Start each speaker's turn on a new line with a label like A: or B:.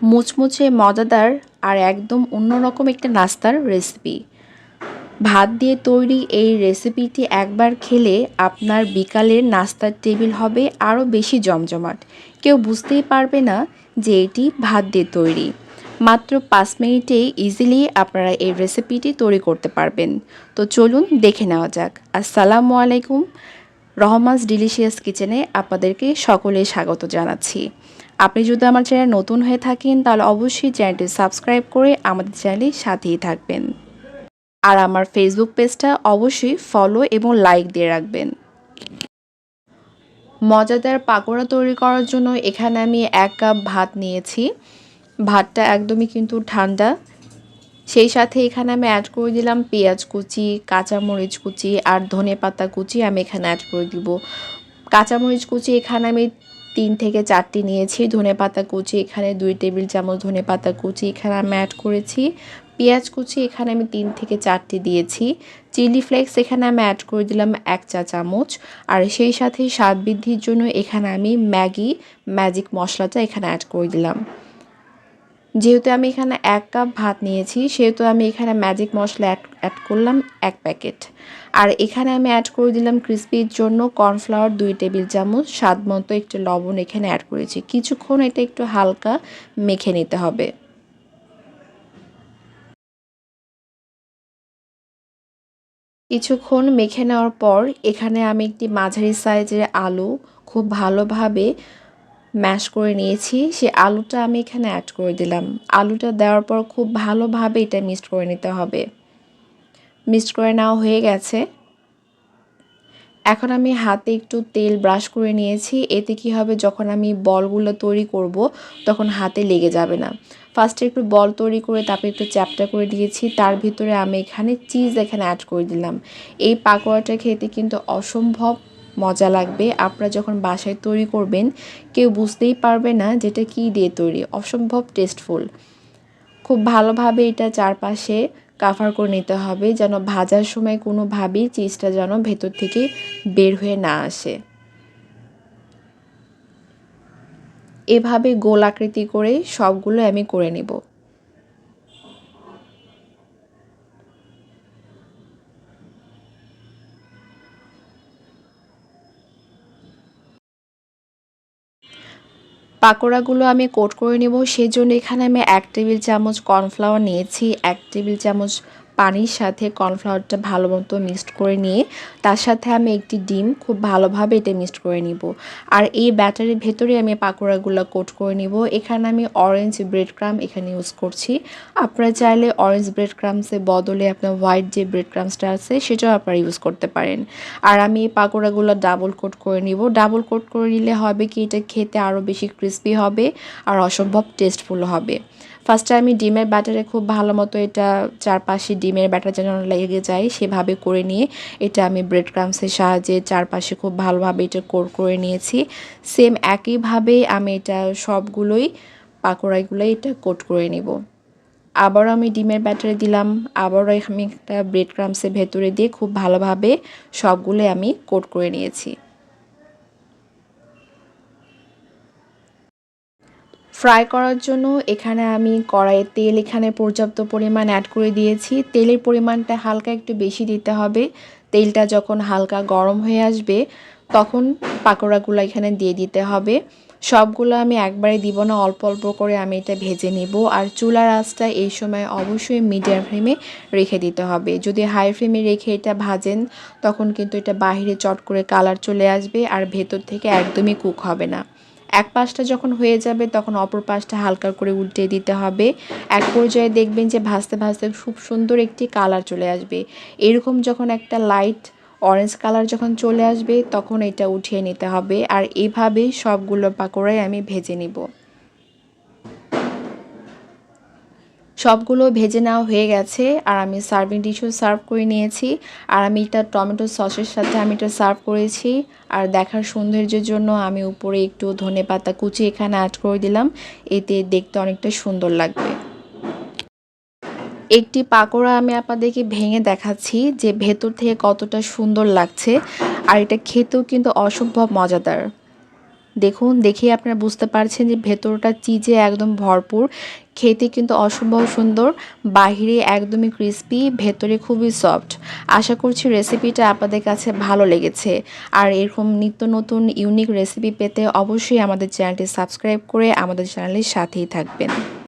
A: মুচমুচে, মজাদার আর একদম অন্যরকম একটা নাস্তার রেসিপি ভাত দিয়ে তৈরি এই রেসিপিটি একবার খেলে আপনার বিকালের নাস্তার টেবিল হবে আরও বেশি জমজমাট। কেউ বুঝতেই পারবে না যে এটি ভাত দিয়ে তৈরি। মাত্র পাঁচ মিনিটেই ইজিলি আপনারা এই রেসিপিটি তৈরি করতে পারবেন। তো চলুন দেখে নেওয়া যাক। আসসালামু আলাইকুম। রহমাস ডিলিশিয়াস কিচেনে আপনাদেরকে সকলে স্বাগত জানাচ্ছি। আপনি যদি আমার চ্যানেল নতুন হয়ে থাকেন, তাহলে অবশ্যই চ্যানেলটি সাবস্ক্রাইব করে আমাদের চ্যানেলের সাথেই থাকবেন। আর আমার ফেসবুক পেজটা অবশ্যই ফলো এবং লাইক দিয়ে রাখবেন। মজাদার পাকোড়া তৈরি করার জন্য এখানে আমি এক কাপ ভাত নিয়েছি। ভাতটা একদমই কিন্তু ঠান্ডা। সেই সাথে এখানে আমি অ্যাড করে দিলাম পেঁয়াজ কুচি, কাঁচামরিচ কুচি আর ধনে পাতা কুচি আমি এখানে অ্যাড করে দিব। কাঁচামরিচ কুচি এখানে আমি তিন থেকে চারটি নিয়েছি, ধনে পাতা কুচি, এখানে দুই টেবিল চামচ ধনে পাতা কুচি, এখানে আমি অ্যাড করেছি। পেঁয়াজ কুচি, এখানে আমি তিন থেকে চারটি দিয়েছি। চিলি ফ্লেক্স, এখানে আমি অ্যাড করে দিলাম এক চা চামচ। আর সেই সাথে স্বাদ বৃদ্ধির জন্য এখানে আমি ম্যাগি, ম্যাজিক মশলাটা এখানে অ্যাড করে দিলাম। যেহেতু আমি এখানে এক কাপ ভাত নিয়েছি, সেহেতু আমি এখানে ম্যাজিক মশলা অ্যাড করলাম এক প্যাকেট আর এখানে আমি অ্যাড করে দিলাম ক্রিসপির জন্য কর্নফ্লাওয়ার দুই টেবিল চামচ, স্বাদ মতো একটু লবণ এখানে অ্যাড করেছি। কিছুক্ষণ এটা একটু হালকা মেখে নিতে হবে। কিছুক্ষণ মেখে নেওয়ার পর এখানে আমি একটি মাঝারি সাইজের আলু খুব ভালোভাবে ম্যাশ করে নিয়েছি। সে আলুটা আমি এখানে অ্যাড করে দিলাম। আলুটা দেওয়ার পর খুব ভালোভাবে এটা মিক্সড করে নিতে হবে। মিক্সড করে নেওয়া হয়ে গেছে। এখন আমি হাতে একটু তেল ব্রাশ করে নিয়েছি। এতে কি হবে? যখন আমি বলগুলো তৈরি করব, তখন হাতে লেগে যাবে না। ফার্স্টে একটু বল তৈরি করে তারপরে একটু চ্যাপটা করে দিয়েছি। তার ভিতরে আমি এখানে চিজ এখানে অ্যাড করে দিলাম। এই পাকোড়াটা খেতে কিন্তু অসম্ভব মজা লাগবে। আপনারা যখন বাসায় তৈরি করবেন, কেউ বুঝতেই পারবে না যেটা কী দিয়ে তৈরি। অসম্ভব টেস্টফুল খুব ভালোভাবে এটা চারপাশে কাভার করে নিতে হবে যেন ভাজার সময় কোনোভাবেই চিজটা যেন ভেতর থেকে বের হয়ে না আসে। এভাবে গোল আকৃতি করে সবগুলো আমি করে নেব। পাকোড়াগুলো আমি কোট করে নেব। সেজন্য এখানে আমি এক টেবিল চামচ কর্নফ্লাওয়ার নিয়েছি, এক টেবিল চামচ পানির সাথে কর্নফ্লাওয়ারটা ভালো মতো মিক্সড করে নিয়ে তার সাথে আমি একটি ডিম খুব ভালোভাবে এটা মিক্সড করে নিব। আর এই ব্যাটারের ভেতরে আমি পাকোড়াগুলো কোট করে নিব। এখানে আমি অরেঞ্জ ব্রেড ক্রাম এখানে ইউজ করছি। আপনারা চাইলে অরেঞ্জ ব্রেড ক্রামসের বদলে আপনার হোয়াইট যে ব্রেড ক্রামসটা আছে, সেটাও আপনারা ইউজ করতে পারেন। আর আমি এই পাকোড়াগুলো ডাবল কোট করে নিব। ডাবল কোট করে নিলে হবে কি, এটা খেতে আরও বেশি ক্রিস্পি হবে আর অসম্ভব টেস্টফুল হবে। ফার্স্টে আমি ডিমের ব্যাটারে খুব ভালো মতো এটা চারপাশে ডিমের ব্যাটার যেন লেগে যায়, সেভাবে করে নিয়ে এটা আমি ব্রেড ক্রামসের সাহায্যে চারপাশে খুব ভালোভাবে এটা কোর করে নিয়েছি। সেম একইভাবে আমি এটা সবগুলোই পাকোড়াগুলো এটা কোট করে নিব। আবারও আমি ডিমের ব্যাটারে দিলাম, আবারও আমি একটা ব্রেড ক্রামসের ভেতরে দিয়ে খুব ভালোভাবে সবগুলোই আমি কোট করে নিয়েছি। ফ্রাই করার জন্য এখানে আমি কড়াইয়ে তেল এখানে পর্যাপ্ত পরিমাণ অ্যাড করে দিয়েছি। তেলের পরিমাণটা হালকা একটু বেশি দিতে হবে। তেলটা যখন হালকা গরম হয়ে আসবে, তখন পাকোড়াগুলো এখানে দিয়ে দিতে হবে। সবগুলো আমি একবারে দিব না, অল্প অল্প করে আমি এটা ভেজে নেব। আর চুলার আঁচটা এই সময় অবশ্যই মিডিয়াম ফ্লেমে রেখে দিতে হবে। যদি হাই ফ্লেমে রেখে এটা ভাজেন, তখন কিন্তু এটা বাহিরে চট করে কালার চলে আসবে আর ভেতর থেকে একদমই কুক হবে না। এক পাশটা যখন হয়ে যাবে তখন অপর পাশটা হালকা করে উল্টে দিতে হবে। এক পর্যায়ে দেখবেন যে ভাজতে ভাজতে খুব সুন্দর একটি কালার চলে আসবে। এরকম যখন একটা লাইট অরেঞ্জ কালার যখন চলে আসবে তখন এটা উঠিয়ে নিতে হবে। আর এভাবেই সবগুলো পাকোড়াই আমি ভেজে নিব। সবগুলো ভেজে নেওয়া হয়ে গেছে, আর আমি সার্ভিং ডিশও সার্ভ করে নিয়েছি। আর আমি এটা টমেটো সসের সাথে আমি এটা সার্ভ করেছি। আর দেখার সৌন্দর্যের জন্য আমি উপরে একটু ধনে পাতা কুচি এখানে অ্যাড করে দিলাম। এতে দেখতে অনেকটা সুন্দর লাগবে। একটি পাকোড়া আমি আপনাদেরকে ভেঙে দেখাচ্ছি যে ভেতর থেকে কতটা সুন্দর লাগছে। আর এটা খেতেও কিন্তু অসম্ভব মজাদার। দেখুন দেখেই আপনারা বুঝতে পারছেন যে ভেতরটা চিজে একদম ভরপুর। খেতে কিন্তু অসম্ভব সুন্দর, বাহিরে একদমই ক্রিস্পি ভেতরে খুবই সফট আশা করছি রেসিপিটা আপনাদের কাছে ভালো লেগেছে। আর এরকম নিত্য নতুন ইউনিক রেসিপি পেতে অবশ্যই আমাদের চ্যানেলটি সাবস্ক্রাইব করে আমাদের চ্যানেলের সাথেই থাকবেন।